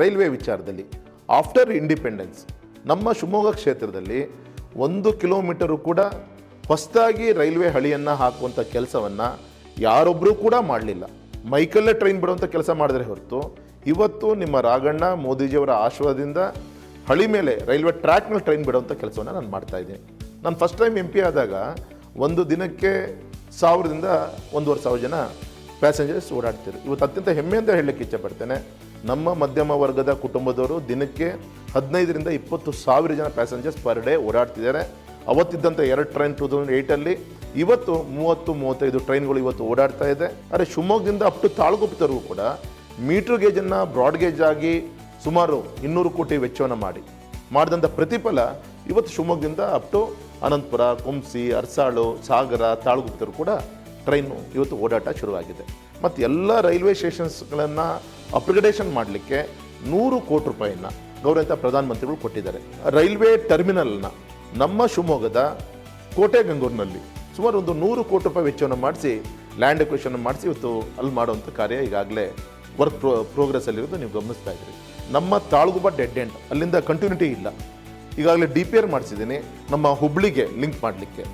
Railway ವಿಚಾರದಲ್ಲಿ, after independence, ನಮ್ಮ ಶಿವಮೊಗ್ಗ ಕ್ಷೇತ್ರದಲ್ಲಿ ಒಂದು ಕಿಲೋಮೀಟರು ಕೂಡ ಹೊಸದಾಗಿ ರೈಲ್ವೆ ಹಳಿಯನ್ನು ಹಾಕುವಂಥ ಕೆಲಸವನ್ನು ಯಾರೊಬ್ಬರೂ ಕೂಡ ಮಾಡಲಿಲ್ಲ. ಮೈಕಲ್ಲೇ ಟ್ರೈನ್ ಬಿಡುವಂಥ ಕೆಲಸ ಮಾಡಿದ್ರೆ ಹೊರತು, ಇವತ್ತು ನಿಮ್ಮ ರಾಘಣ್ಣ ಮೋದಿಜಿಯವರ ಆಶೀರ್ವಾದದಿಂದ ಹಳಿ ಮೇಲೆ ರೈಲ್ವೆ ಟ್ರ್ಯಾಕ್ನಲ್ಲಿ ಟ್ರೈನ್ ಬಿಡುವಂಥ ಕೆಲಸವನ್ನು ನಾನು ಮಾಡ್ತಾ ಇದ್ದೀನಿ. ನಾನು ಫಸ್ಟ್ ಟೈಮ್ ಎಂ ಆದಾಗ ಒಂದು ದಿನಕ್ಕೆ ಸಾವಿರದಿಂದ ಒಂದೂವರೆ ಸಾವಿರ ಜನ ಪ್ಯಾಸೆಂಜರ್ಸ್ ಓಡಾಡ್ತಿದ್ರು. ಇವತ್ತು ಅತ್ಯಂತ ಹೆಮ್ಮೆಯಿಂದ ಹೇಳಲಿಕ್ಕೆ ಇಚ್ಛಪಡ್ತೇನೆ ನಮ್ಮ ಮಧ್ಯಮ ವರ್ಗದ ಕುಟುಂಬದವರು ದಿನಕ್ಕೆ ಹದಿನೈದರಿಂದ ಇಪ್ಪತ್ತು ಸಾವಿರ ಜನ ಪ್ಯಾಸೆಂಜರ್ಸ್ ಪರ್ ಡೇ ಓಡಾಡ್ತಿದ್ದಾರೆ. ಅವತ್ತಿದ್ದಂಥ ಎರಡು ಟ್ರೈನ್ ಟೂ ತೌಸಂಡ್ ಏಯ್ಟಲ್ಲಿ ಇವತ್ತು ಮೂವತ್ತು, ಮೂವತ್ತೈದು ಟ್ರೈನ್ಗಳು ಇವತ್ತು ಓಡಾಡ್ತಾ ಇದೆ. ಆದರೆ ಶಿವಮೊಗ್ಗದಿಂದ ಅಪ್ ಟು ತಾಳಗುಪ್ಪತವರೆಗೂ ಕೂಡ ಮೀಟ್ರ್ ಗೇಜನ್ನು ಬ್ರಾಡ್ ಗೇಜ್ ಆಗಿ ಸುಮಾರು ಇನ್ನೂರು ಕೋಟಿ ವೆಚ್ಚವನ್ನು ಮಾಡಿ. ಮಾಡಿದಂಥ ಪ್ರತಿಫಲ ಇವತ್ತು ಶಿವಮೊಗ್ಗದಿಂದ ಅಪ್ ಟು ಅನಂತಪುರ, ಕುಂಸಿ, ಅರ್ಸಾಳು, ಸಾಗರ ತಾಳಗುಪ್ಪತರು ಕೂಡ ಟ್ರೈನು ಇವತ್ತು ಓಡಾಟ ಶುರುವಾಗಿದೆ. ಮತ್ತು ಎಲ್ಲ ರೈಲ್ವೆ ಸ್ಟೇಷನ್ಸ್ಗಳನ್ನು ಅಪ್ಗ್ರೇಡೇಷನ್ ಮಾಡಲಿಕ್ಕೆ ನೂರು ಕೋಟಿ ರೂಪಾಯಿನ ಗೌರವಂತ ಪ್ರಧಾನಮಂತ್ರಿಗಳು ಕೊಟ್ಟಿದ್ದಾರೆ. ರೈಲ್ವೆ ಟರ್ಮಿನಲ್ನ ನಮ್ಮ ಶಿವಮೊಗ್ಗದ ಕೋಟೆಗಂಗೂರಿನಲ್ಲಿ ಸುಮಾರು ಒಂದು ನೂರು ಕೋಟಿ ರೂಪಾಯಿ ವೆಚ್ಚವನ್ನು ಮಾಡಿಸಿ ಲ್ಯಾಂಡ್ ಎಕ್ವೇಷನ್ ಮಾಡಿಸಿ ಇವತ್ತು ಅಲ್ಲಿ ಮಾಡುವಂಥ ಕಾರ್ಯ ಈಗಾಗಲೇ ವರ್ಕ್ ಪ್ರೋ ಪ್ರೋಗ್ರೆಸ್ಸಲ್ಲಿರೋದು ನೀವು ಗಮನಿಸ್ತಾ ಇದ್ದೀರಿ. ನಮ್ಮ ತಾಳ್ಗುಬ ಡೆಡ್ ಎಂಡ್ ಅಲ್ಲಿಂದ ಕಂಟಿನ್ಯೂಟಿ ಇಲ್ಲ. ಈಗಾಗಲೇ ಡಿ ಪಿ ಆರ್ ಮಾಡಿಸಿದ್ದೀನಿ, ನಮ್ಮ ಹುಬ್ಳಿಗೆ ಲಿಂಕ್ ಮಾಡಲಿಕ್ಕೆ.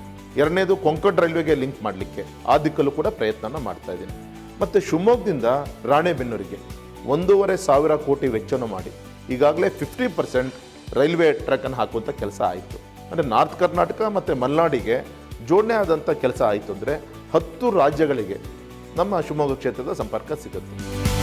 ಎರಡನೇದು ಕೊಂಕಣ್ ರೈಲ್ವೆಗೆ ಲಿಂಕ್ ಮಾಡಲಿಕ್ಕೆ. ಆ ದಿಕ್ಕಲ್ಲೂ ಕೂಡ ಪ್ರಯತ್ನನ ಮಾಡ್ತಾ ಇದ್ದೀನಿ. ಮತ್ತು ಶಿವಮೊಗ್ಗದಿಂದ ರಾಣೆಬೆನ್ನೂರಿಗೆ ಒಂದೂವರೆ ಸಾವಿರ ಕೋಟಿ ವೆಚ್ಚವನ್ನು ಮಾಡಿ. ಈಗಾಗಲೇ ಫಿಫ್ಟಿ ಪರ್ಸೆಂಟ್ ರೈಲ್ವೆ ಟ್ರ್ಯಾಕನ್ನು ಹಾಕುವಂಥ ಕೆಲಸ ಆಯಿತು. ಅಂದರೆ ನಾರ್ತ್ ಕರ್ನಾಟಕ ಮತ್ತು ಮಲೆನಾಡಿಗೆ ಜೋಡಣೆ ಆದಂಥ ಕೆಲಸ ಆಯಿತು ಅಂದರೆ ಹತ್ತು ರಾಜ್ಯಗಳಿಗೆ ನಮ್ಮ ಶಿವಮೊಗ್ಗ ಕ್ಷೇತ್ರದ ಸಂಪರ್ಕ ಸಿಗುತ್ತೆ.